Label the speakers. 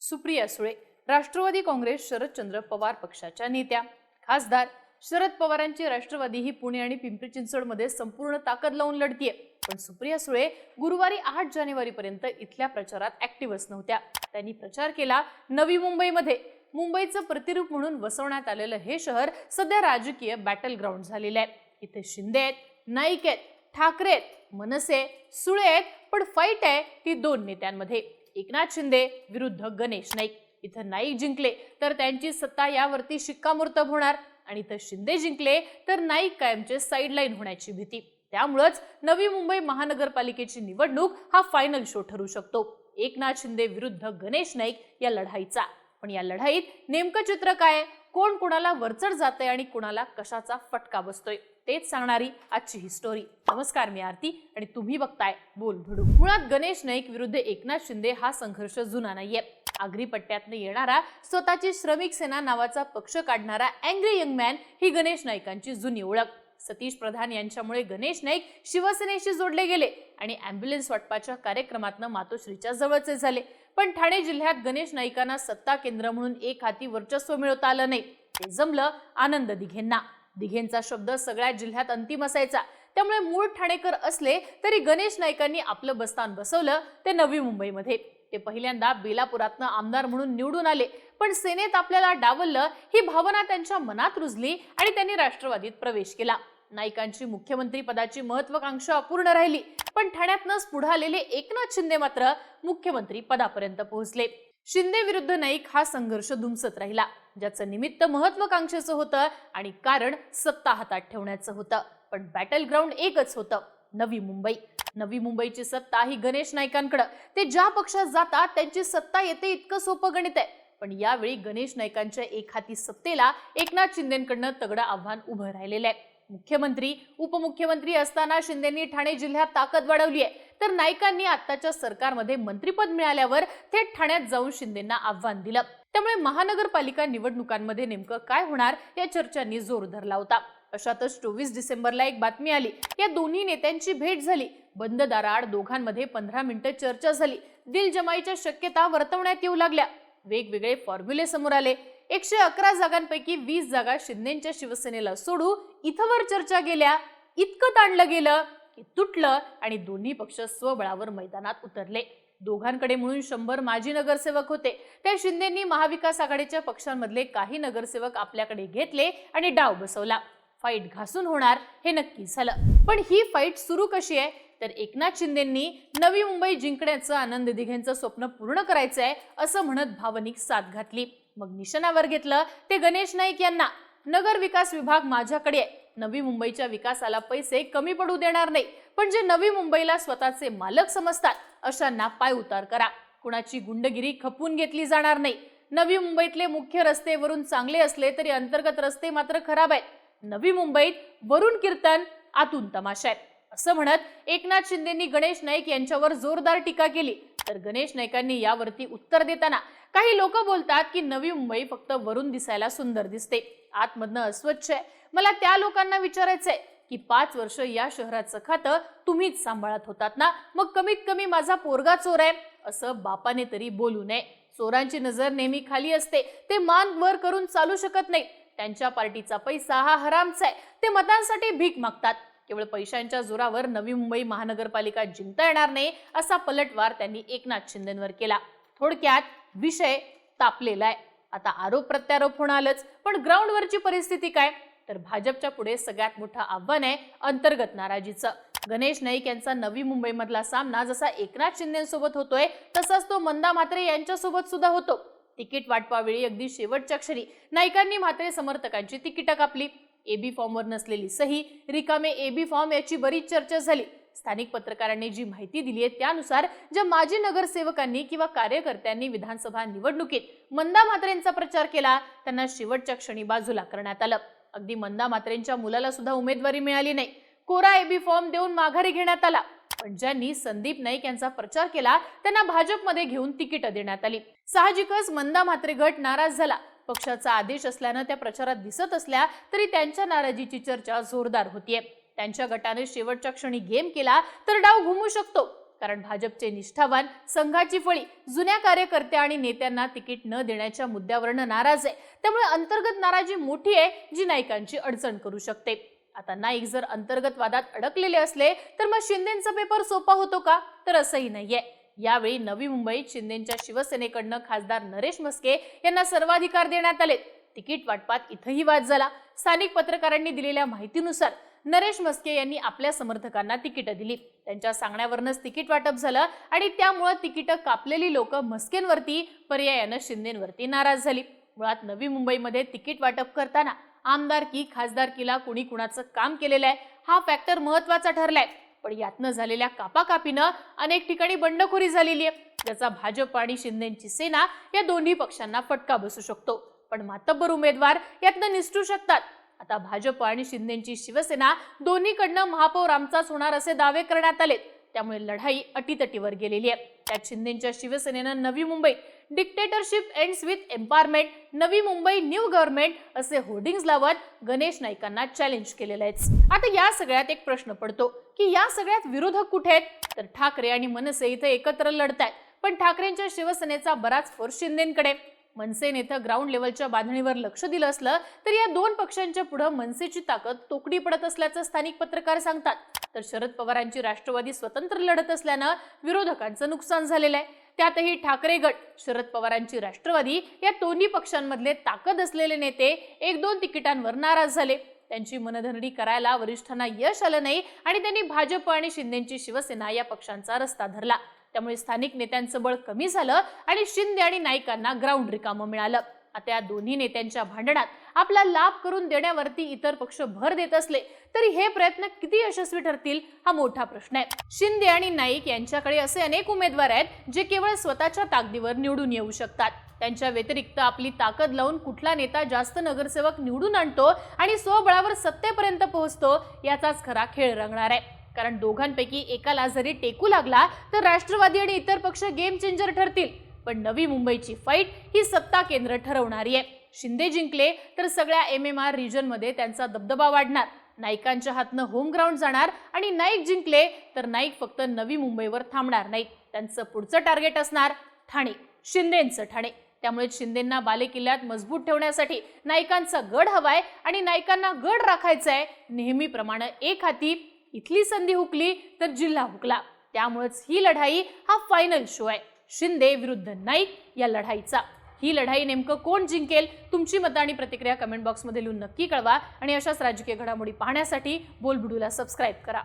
Speaker 1: सुप्रिया सुळे राष्ट्रवादी काँग्रेस शरदचंद्र पवार पक्षाच्या नेत्या. खासदार शरद पवारांची राष्ट्रवादी ही पुणे आणि पिंपरी चिंचवडमध्ये संपूर्ण ताकद लावून लढतीये. पण सुप्रिया सुळे गुरुवारी आठ जानेवारी पर्यंत इथल्या प्रचारात ऍक्टिव्हच नव्हत्या. त्यांनी प्रचार केला नवी मुंबईमध्ये. मुंबईचं प्रतिरूप म्हणून वसवण्यात आलेलं हे शहर सध्या राजकीय बॅटल ग्राउंड झालेलं आहे. इथे शिंदे आहेत नाईक आहेत ठाकरे आहेत मनसे सुळे आहेत पण फाईट आहे ती दोन नेत्यांमध्ये. एकनाथ शिंदे विरुद्ध गणेश नाईक. इथं नाईक जिंकले तर त्यांची सत्ता यावरती शिक्कामोर्तब होणार. आणि इथं शिंदे जिंकले तर नाईक कायमचे साईडलाईन होण्याची भीती. त्यामुळंच नवी मुंबई महानगरपालिकेची निवडणूक हा फायनल शो ठरू शकतो. एकनाथ शिंदे विरुद्ध गणेश नाईक या लढाईचा. पण या लढाईत नेमकं चित्र काय? कोण कोणाला वरचढ जाते आणि कोणाला कशाचा फटका बसतोय? तेच सांगणारी आजची ही स्टोरी नमस्कार मी आरती आणि तुम्ही बघताय बोल भिडू. मुळात गणेश नाईक विरुद्ध एकनाथ शिंदे हा संघर्ष जुना नाहीये. आगरी पट्ट्यातनं येणारा स्वतःची श्रमिक सेना नावाचा पक्ष काढणारा अँग्री यंग मॅन ही गणेश नाईकांची जुनी ओळख. सतीश प्रधान यांच्यामुळे गणेश नाईक शिवसेनेशी जोडले गेले आणि अँब्युलन्स वाटपाच्या कार्यक्रमातनं मातोश्रीच्या जवळचे झाले. पण ठाणे जिल्ह्यात गणेश नाईकांना सत्ता केंद्र म्हणून एक हाती वर्चस्व मिळवता आलं नाही. ते जमलं आनंद दिघेंना. दिघेंचा शब्द सगळ्या जिल्ह्यात अंतिम असायचा. त्यामुळे मूळ ठाणेकर असले तरी गणेश नाईकांनी आपलं बस्तान बसवलं ते नवी मुंबईमध्ये. ते पहिल्यांदा बेलापुरातनं आमदार म्हणून निवडून आले. पण सेनेत आपल्याला डावललं ही भावना त्यांच्या मनात रुजली आणि त्यांनी राष्ट्रवादीत प्रवेश केला. नाईकांची मुख्यमंत्री पदाची महत्वाकांक्षा अपूर्ण राहिली. पण ठाण्यातनंच पुढे आलेले एकनाथ शिंदे मात्र मुख्यमंत्री पदापर्यंत पोहोचले. शिंदे विरुद्ध नाईक हा संघर्ष धुमसत राहिला ज्याचं निमित्त महत्वाकांक्षेचं होतं आणि कारण सत्ता हातात ठेवण्याचं होतं. पण बॅटल ग्राउंड एकच होतं नवी मुंबई. नवी मुंबईची सत्ता ही गणेश नाईकांकडं. ते ज्या पक्षात जातात त्यांची सत्ता येते इतकं सोपं गणित आहे. पण यावेळी गणेश नाईकांच्या एकहाती सत्तेला एकनाथ शिंदेकडनं तगडं आव्हान उभं राहिलेलं आहे. मुख्यमंत्री उपमुख्यमंत्री असताना शिंदेनी ठाणे जिल्ह्यात ताकद वाढवली आहे. तर नाईकांनी आताच्या सरकारमध्ये मंत्रीपद मिळाल्यावर थेट ठाण्यात जाऊन शिंदेना आव्हान दिलं. त्यामुळे महानगरपालिका निवडणुकांमध्ये नेमकं काय होणार या चर्चांनी जोर धरला होता. अशातच चोवीस डिसेंबरला एक बातमी आली. या दोन्ही नेत्यांची भेट झाली. बंद दाराआड दोघांमध्ये पंधरा मिनिटं चर्चा झाली. दिलजमाईच्या शक्यता वर्तवण्यात येऊ लागल्या. वेगवेगळे फॉर्म्युले समोर आले. एकशे अकरा जागांपैकी वीस जागा शिंदेच्या शिवसेनेला सोडू इथवर चर्चा गेल्या. इतकं ताणलं गेलं. हे तुटलं आणि दोन्ही पक्ष स्वबळावर मैदानात उतरले. दोघांकडे म्हणून शंभर माजी नगरसेवक होते. त्या शिंदेनी महाविकास आघाडीच्या पक्षांमधले काही नगरसेवक आपल्याकडे घेतले आणि डाव बसवला. फाईट घासून होणार हे नक्की झालं. पण ही फाईट सुरू कशी आहे? तर एकनाथ शिंदेंनी नवी मुंबई जिंकण्याचं आनंद दिघेंचं स्वप्न पूर्ण करायचं आहे असं म्हणत भावनिक साथ घातली. मग निशाणावर घेतलं ते गणेश नाईक यांना. नगर विकास विभाग माझ्याकडे आहे. नवी मुंबईच्या विकासाला पैसे कमी पडू देणार नाही. पण जे नवी मुंबईला स्वतःचे मालक समजतात अशांना पाय उतार करा. कुणाची गुंडगिरी खपून घेतली जाणार नाही. नवी मुंबईतले मुख्य रस्ते वरून चांगले असले तरी अंतर्गत रस्ते मात्र खराब आहेत. नवी मुंबईत वरून कीर्तन आतून तमाशा आहेत असं म्हणत एकनाथ शिंदेंनी गणेश नाईक यांच्यावर जोरदार टीका केली. तर गणेश नाईकांनी यावरती उत्तर देताना काही लोक बोलतात की नवी मुंबई फक्त वरून दिसायला सुंदर दिसते. आतमधनं अस्वच्छ आहे. मला त्या लोकांना विचारायचंय की पाच वर्ष या शहराचं खातं तुम्हीच सांभाळत होतात ना? मग कमीत कमी माझा पोरगा चोर आहे. असं बापाने तरी बोलू नये. चोरांची नजर नेहमी खाली असते. ते मान वर करून चालू शकत नाही. त्यांच्या पार्टीचा पैसा हा हरामचा आहे. ते मतांसाठी भीक मागतात. केवळ पैशांच्या जोरावर नवी मुंबई महानगरपालिका जिंकता येणार नाही असा पलटवार त्यांनी एकनाथ शिंदेवर केला. थोडक्यात विषय तापलेला आहे. आता आरोप प्रत्यारोप होणारच पण ग्राउंडवरची परिस्थिती काय? तर भाजपच्या पुढे सगळ्यात मोठं आव्हान आहे अंतर्गत नाराजीचं. गणेश नाईक यांचा नवी मुंबईमधला सामना जसा एकनाथ शिंदेसोबत होतोय तसाच तो मंदा म्हात्रे यांच्यासोबत सुद्धा होतो. तिकीट वाटपावेळी अगदी शेवटच्या क्षणी नाईकांनी म्हात्रे समर्थकांची तिकीटं कापली. ए बी फॉर्मवर नसलेली. सही रिकामे ए बी फॉर्म याची बरीच चर्चा झाली. स्थानिक पत्रकारांनी जी माहिती दिली आहे त्यानुसार ज्या माजी नगरसेवकांनी किंवा कार्यकर्त्यांनी विधानसभा निवडणुकीत मंदा मात्रेंचा प्रचार केला त्यांना शेवटच्या क्षणी बाजूला करण्यात आलं. अगदी मंदा मात्रेंच्या मुलाला सुद्धा उमेदवारी मिळाली नाही. कोरा एबी फॉर्म देऊन माघारी घेण्यात आला. पण ज्यांनी संदीप नाईक यांचा प्रचार केला त्यांना भाजपमध्ये घेऊन तिकीट देण्यात आली. साहजिकच मंदा म्हात्रे गट नाराज झाला. पक्षाचा आदेश असल्यानं त्या प्रचारात दिसत असल्या तरी त्यांच्या नाराजीची चर्चा जोरदार होतीये. त्यांच्या गटाने शेवटच्या क्षणी गेम केला तर डाव घुमू शकतो. कारण भाजपचे निष्ठावान संघाची फळी जुन्या कार्यकर्त्या आणि नेत्यांना तिकीट न देण्याच्या मुद्द्यावरनं नाराज आहे. त्यामुळे अंतर्गत नाराजी मोठी आहे जी नाईकांची अडचण करू शकते. आता नाईक जर अंतर्गत वादात अडकलेले असले तर मग शिंदेचा पेपर सोपा होतो का? तर असंही नाहीये. यावेळी नवी मुंबईत शिंदेच्या शिवसेनेकडनं खासदार नरेश मस्के यांना सर्वाधिकार देण्यात आले. तिकीट वाटपात इथंही वाद झाला. स्थानिक पत्रकारांनी दिलेल्या माहितीनुसार नरेश मस्के यांनी आपल्या समर्थकांना तिकीटं दिली. त्यांच्या सांगण्यावरनच तिकीट वाटप झालं आणि त्यामुळं तिकीटं कापलेली लोक मस्केंवरती पर्यायानं शिंदेवरती नाराज झाली. मुळात नवी मुंबईमध्ये तिकीट वाटप करताना आमदारकी खासदारकीला कुणी कुणाचं काम केलेलं आहे हा फॅक्टर महत्त्वाचा ठरलाय. पण यातनं झालेल्या कापाकापीनं अनेक ठिकाणी बंडखोरी झालेली आहे. ज्याचा भाजप आणि शिंदेची सेना या दोन्ही पक्षांना फटका बसू शकतो. पण मातब्बर उमेदवार यातनं निसटू शकतात. आता भाजप आणि शिंदेची शिवसेना दोन्हीकडनं महापौर आमचाच होणार असे दावे करण्यात आलेत. त्यामुळे लढाई अटीतटीवर गेलेली आहे. त्यात शिंदेच्या शिवसेनेनं Navi Mumbai dictatorship ends with empowerment Navi Mumbai new government असे होर्डिंग्ज लावत गणेश नाईकांना चॅलेंज केलेलं आहे आता या सगळ्यात एक प्रश्न पडतो की या सगळ्यात विरोधक कुठे आहेत? तर ठाकरे आणि मनसे इथे एकत्र लढत आहेत पण ठाकरेंच्या शिवसेनेचा बराच फोर्स शिंदेकडे मनसेने इथं ग्राउंड लेवलच्या बांधणीवर लक्ष दिलं असलं तर या दोन पक्षांच्या पुढं मनसेची ताकद तोकडी पडत असल्याचं स्थानिक पत्रकार सांगतात. तर शरद पवारांची राष्ट्रवादी स्वतंत्र लढत असल्यानं विरोधकांचं नुकसान झालेलं आहे. त्यातही ठाकरे गट शरद पवारांची राष्ट्रवादी या दोन्ही पक्षांमधले ताकद असलेले नेते एक दोन तिकिटांवर नाराज झाले. त्यांची मनधरणी करायला वरिष्ठांना यश आलं नाही आणि त्यांनी भाजप आणि शिंदेची शिवसेना या पक्षांचा रस्ता धरला. त्यामुळे स्थानिक नेत्यांचं बळ कमी झालं आणि शिंदे आणि नाईकांना ग्राउंड रिकामं मिळालं. आता या दोन्ही नेत्यांच्या भांडणात आपला लाभ करून देण्यावरती इतर पक्ष भर देत असले तरी हे प्रयत्न किती यशस्वी ठरतील हा मोठा प्रश्न आहे. शिंदे आणि नाईक यांच्याकडे असे अनेक उमेदवार आहेत जे केवळ स्वतःच्या ताकदीवर निवडून येऊ शकतात. त्यांच्या व्यतिरिक्त आपली ताकद लावून कुठला नेता जास्त नगरसेवक निवडून आणतो आणि स्वबळावर सत्तेपर्यंत पोहोचतो याचाच खरा खेळ रंगणार आहे. कारण दोघांपैकी एकाला जरी टेकू लागला तर राष्ट्रवादी आणि इतर पक्ष गेम चेंजर ठरतील. पण नवी मुंबईची फाईट ही सत्ता केंद्र ठरवणारी आहे. शिंदे जिंकले तर सगळ्या एम एम आर रिजनमध्ये त्यांचा दबदबा वाढणार. नाईकांच्या हातनं होम ग्राउंड जाणार आणि नाईक जिंकले तर नाईक फक्त नवी मुंबईवर थांबणार नाही. त्यांचं पुढचं टार्गेट असणार ठाणे. शिंदेंचं ठाणे. त्यामुळे शिंदेंना बालेकिल्ल्यात मजबूत ठेवण्यासाठी नायकांचा गड हवाय आणि नायकांना गड राखायचा आहे नेहमीप्रमाणे एक हाती इथली संधी हुकली तर जिल्हा हुकला. त्यामुळेच ही लढाई हा फायनल शो आहे. शिंदे विरुद्ध नाईक या लढाईचा. ही लढाई नेमकं कोण जिंकेल तुमची मतं आणि प्रतिक्रिया कमेंट बॉक्समध्ये लिहून नक्की कळवा. आणि अशाच राजकीय घडामोडी पाहण्यासाठी बोलबुडूला सबस्क्राईब करा.